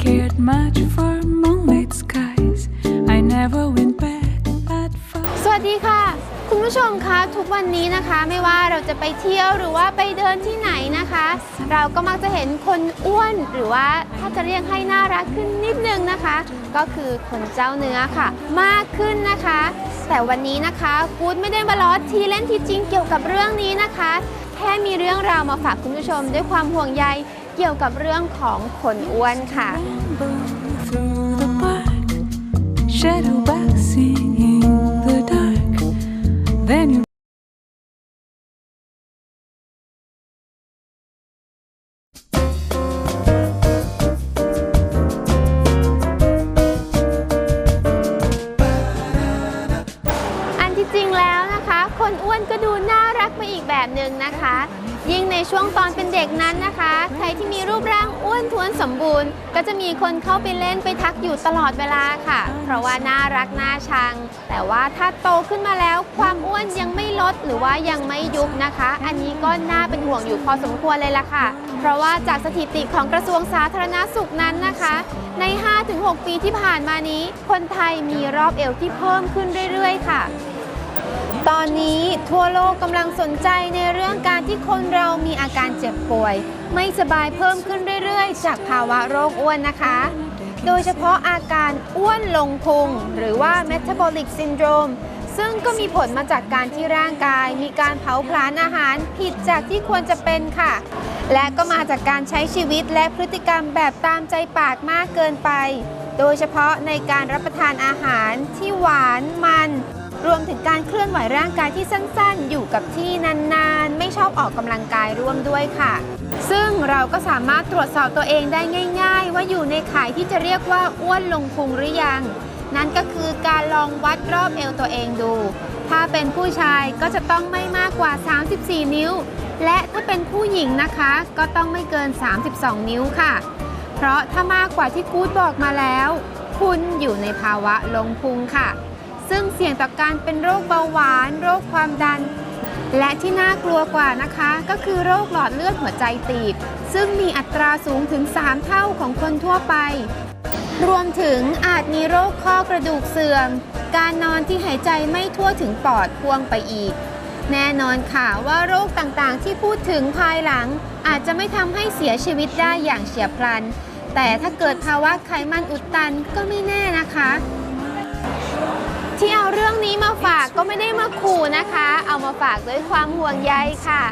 cared much for moonlit skies I never went back but for สวัสดีค่ะ คุณผู้ชมคะทุกวันนี้นะคะไม่ว่าเราจะไปเที่ยวหรือว่าไปเดินที่ไหนนะคะ เราก็มักจะเห็นคนอ้วนหรือว่าถ้าจะเรียกให้น่ารักขึ้นนิดนึงนะคะ ก็คือคนเจ้าเนื้อค่ะ มากขึ้นนะคะ แต่วันนี้นะคะกูดไม่ได้มาล้อทีเล่นทีจริงเกี่ยวกับเรื่องนี้นะคะ แค่มีเรื่องราวมาฝากคุณผู้ชมด้วยความห่วงใย เกี่ยวกับเรื่องของขนอ้วนค่ะ ริงแล้วนะคะ คนอ้วนก็ดูน่ารักไปอีกแบบหนึ่งนะคะ ยิ่งในช่วงตอนเป็นเด็กนั้นนะคะ ใครที่มีรูปร่างอ้วนท้วนสมบูรณ์ ก็จะมีคนเข้าไปเล่นไปทักอยู่ตลอดเวลาค่ะ เพราะว่าน่ารักน่าชัง แต่ว่าถ้าโตขึ้นมาแล้วความอ้วนยังไม่ลดหรือว่ายังไม่ยุบนะคะ อันนี้ก็น่าเป็นห่วงอยู่พอสมควรเลยล่ะค่ะ เพราะว่าจากสถิติของกระทรวงสาธารณสุขนั้นนะคะ ใน 5-6 ปีที่ผ่านมานี้ คนไทยมีรอบเอวที่เพิ่มขึ้นเรื่อยๆ ค่ะ ตอนนี้ทั่วโลกกำลังสนใจในเรื่องการที่คนเรามีอาการเจ็บป่วย ไม่สบายเพิ่มขึ้นเรื่อยๆ จากภาวะโรคอ้วนนะคะ โดยเฉพาะอาการอ้วนลงพุงหรือว่า metabolic syndrome ซึ่งก็มีผลมาจากการที่ร่างกาย มีการเผาผลาญอาหารผิดจากที่ควรจะเป็นค่ะ และก็มาจากการใช้ชีวิตและพฤติกรรมแบบตามใจปากมากเกินไป โดยเฉพาะในการรับประทานอาหารที่หวานมัน รวมถึงการเคลื่อนไหวร่างกายที่สั้นๆ อยู่กับที่นานๆ ไม่ชอบออกกำลังกายร่วมด้วยค่ะ ซึ่งเราก็สามารถตรวจสอบตัวเองได้ง่าย ๆ ว่าอยู่ในข่ายที่จะเรียกว่าอ้วนลงพุงหรือยัง นั่นก็คือการลองวัดรอบเอวตัวเองดู ถ้าเป็นผู้ชายก็จะต้องไม่มากกว่า 34 นิ้ว และถ้าเป็นผู้หญิงนะคะ ก็ต้องไม่เกิน 32 นิ้วค่ะ เพราะถ้ามากกว่าที่กูดบอกมาแล้ว คุณอยู่ในภาวะลงพุงค่ะ ซึ่งเสี่ยงต่อการเป็นโรคเบาหวาน โรคความดัน และที่น่ากลัวกว่านะคะ ก็คือโรคหลอดเลือดหัวใจตีบ ซึ่งมีอัตราสูงถึง 3 เท่าของคนทั่วไป รวมถึงอาจมีโรคข้อกระดูกเสื่อม การนอนที่หายใจไม่ทั่วถึงปอดพ่วงไปอีก แน่นอนค่ะว่าโรคต่างๆ ที่พูดถึงภายหลัง อาจจะไม่ทำให้เสียชีวิตได้อย่างเฉียบพลัน แต่ถ้าเกิดภาวะไขมันอุดตันก็ไม่แน่นะคะ ที่เอาเรื่องนี้มาฝากก็ไม่ได้มาขู่นะคะ เอามาฝากด้วยความห่วงใยค่ะ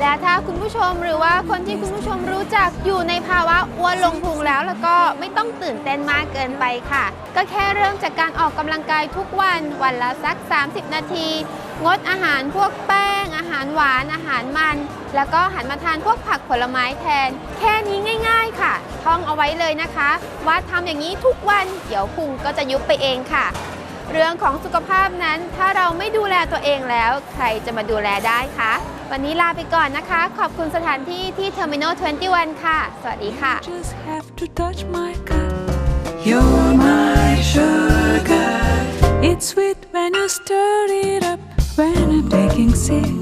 และถ้าคุณผู้ชมหรือว่าคนที่คุณผู้ชมรู้จักอยู่ในภาวะอ้วนลงพุงแล้ว แล้วก็ไม่ต้องตื่นเต้นมากเกินไปค่ะ ก็แค่เริ่มจากการออกกำลังกายทุกวันวันละสัก 30 นาที งดอาหารพวกแป้ง อาหารหวานอาหารมัน แล้วก็หันมาทานพวกผักผลไม้แทน แค่นี้ง่าย ๆ ค่ะท่องเอาไว้เลยนะคะ ว่าทำอย่างนี้ทุกวันเดี๋ยวพุงก็จะยุบไปเองค่ะ เรื่องของสุขภาพนั้น ถ้าเราไม่ดูแลตัวเองแล้ว ใครจะมาดูแลได้คะ วันนี้ลาไปก่อนนะคะ ขอบคุณสถานที่ที่ Terminal 21 ค่ะ สวัสดีค่ะ You're my sugar. It's sweet when you stir it up when I'm taking sip.